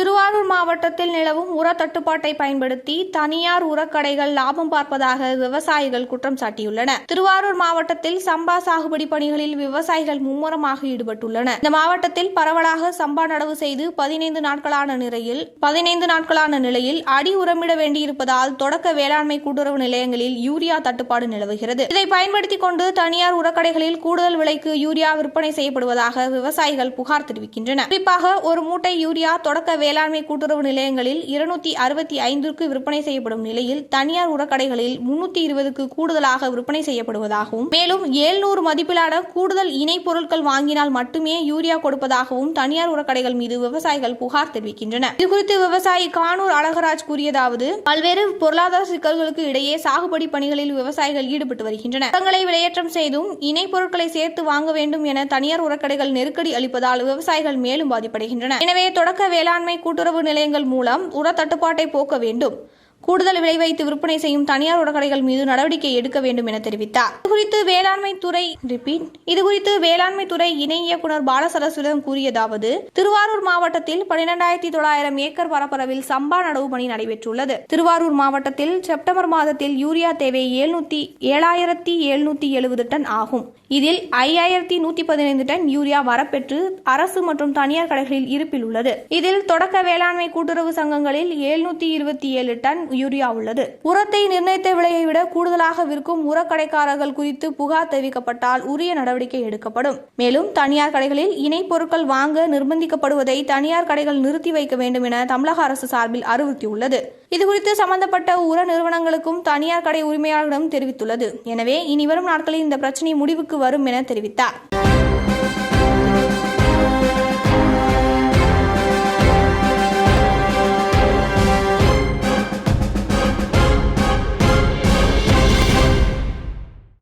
திருவாரூர் மாவட்டத்தில் நிலவும் உர தட்டுப்பாட்டை பயன்படுத்தி தனியார் உரக்கடைகள் லாபம் பார்ப்பதாக விவசாயிகள் குற்றம் சாட்டியுள்ளனர். திருவாரூர் மாவட்டத்தில் சம்பா சாகுபடி பணிகளில் விவசாயிகள் மும்முரமாக ஈடுபட்டுள்ளனர். இந்த மாவட்டத்தில் பரவலாக சம்பா நடவு செய்து பதினைந்து நாட்களான நிலையில் பதினைந்து நாட்களான நிலையில் அடி உரமிட வேண்டியிருப்பதால் தொடக்க வேளாண்மை கூட்டுறவு நிலையங்களில் யூரியா தட்டுப்பாடு நிலவுகிறது. இதை பயன்படுத்திக் கொண்டு தனியார் உரக்கடைகளில் கூடுதல் விலைக்கு யூரியா விற்பனை செய்யப்படுவதாக விவசாயிகள் புகார் தெரிவிக்கின்றனர். குறிப்பாக ஒரு மூட்டை யூரியா தொடக்க வேளாண்மை கூட்டுறவு நிலையங்களில் இருநூத்தி அறுபத்தி ஐந்திற்கு விற்பனை செய்யப்படும் நிலையில் தனியார் உரக்கடைகளில் முன்னூத்தி இருபதுக்கு கூடுதலாக விற்பனை செய்யப்படுவதாகவும் மேலும் ஏழ்நூறு மதிப்பிலான கூடுதல் இணை பொருட்கள் வாங்கினால் மட்டுமே யூரியா கொடுப்பதாகவும் தனியார் உரக்கடைகள் மீது விவசாயிகள் புகார் தெரிவிக்கின்றனர். இதுகுறித்து விவசாயி கானூர் அழகராஜ் கூறியதாவது பல்வேறு பொருளாதார சிக்கல்களுக்கு இடையே சாகுபடி பணிகளில் விவசாயிகள் ஈடுபட்டு வருகின்றனர். உரங்களை விலையேற்றம் செய்தும் இணை பொருட்களை சேர்த்து வாங்க வேண்டும் என தனியார் உரக்கடைகள் நெருக்கடி அளிப்பதால் விவசாயிகள் மேலும் பாதிப்படைகின்றனர். எனவே தொடக்க வேளாண்மை கூட்டுறவு நிலையங்கள் மூலம் உரத்தட்டுப்பாட்டை போக்க வேண்டும். கூடுதல் விலை வைத்து விற்பனை செய்யும் தனியார் உடக்கடைகள் மீது நடவடிக்கை எடுக்க வேண்டும் என தெரிவித்தார். இதுகுறித்து வேளாண்மை துறை ரிப்பீட் இதுகுறித்து வேளாண்மை துறை இணை இயக்குநர் பாலசரஸ்வரம் கூறியதாவது திருவாரூர் மாவட்டத்தில் பனிரெண்டாயிரத்தி தொள்ளாயிரம் ஏக்கர் பரப்பளவில் சம்பா நடவு பணி நடைபெற்றுள்ளது. திருவாரூர் மாவட்டத்தில் செப்டம்பர் மாதத்தில் யூரியா தேவை ஏழுநூத்தி ஏழாயிரத்தி எழுநூத்தி எழுபது டன் ஆகும். இதில் ஐயாயிரத்தி நூத்தி பதினைந்து டன் யூரியா வரப்பெற்று அரசு மற்றும் தனியார் கடைகளில் இருப்பில் உள்ளது. இதில் தொடக்க வேளாண்மை கூட்டுறவு சங்கங்களில் எழுநூத்தி இருபத்தி ஏழு டன் யூரியா உள்ளது. உரத்தை நிர்ணயித்த விலையை விட கூடுதலாக விற்கும் உரக்கடைக்காரர்கள் குறித்து புகார் தெரிவிக்கப்பட்டால் உரிய நடவடிக்கை எடுக்கப்படும். மேலும் தனியார் கடைகளில் இணை பொருட்கள் வாங்க நிர்பந்திக்கப்படுவதை தனியார் கடைகள் நிறுத்தி வைக்க வேண்டும் என தமிழக அரசு சார்பில் அறிவுறுத்தியுள்ளது. இதுகுறித்து சம்பந்தப்பட்ட உர நிறுவனங்களுக்கும் தனியார் கடை உரிமையாளர்களிடம் தெரிவித்துள்ளது. எனவே இனி வரும் நாட்களில் இந்த பிரச்சனை முடிவுக்கு வரும் என தெரிவித்தார்.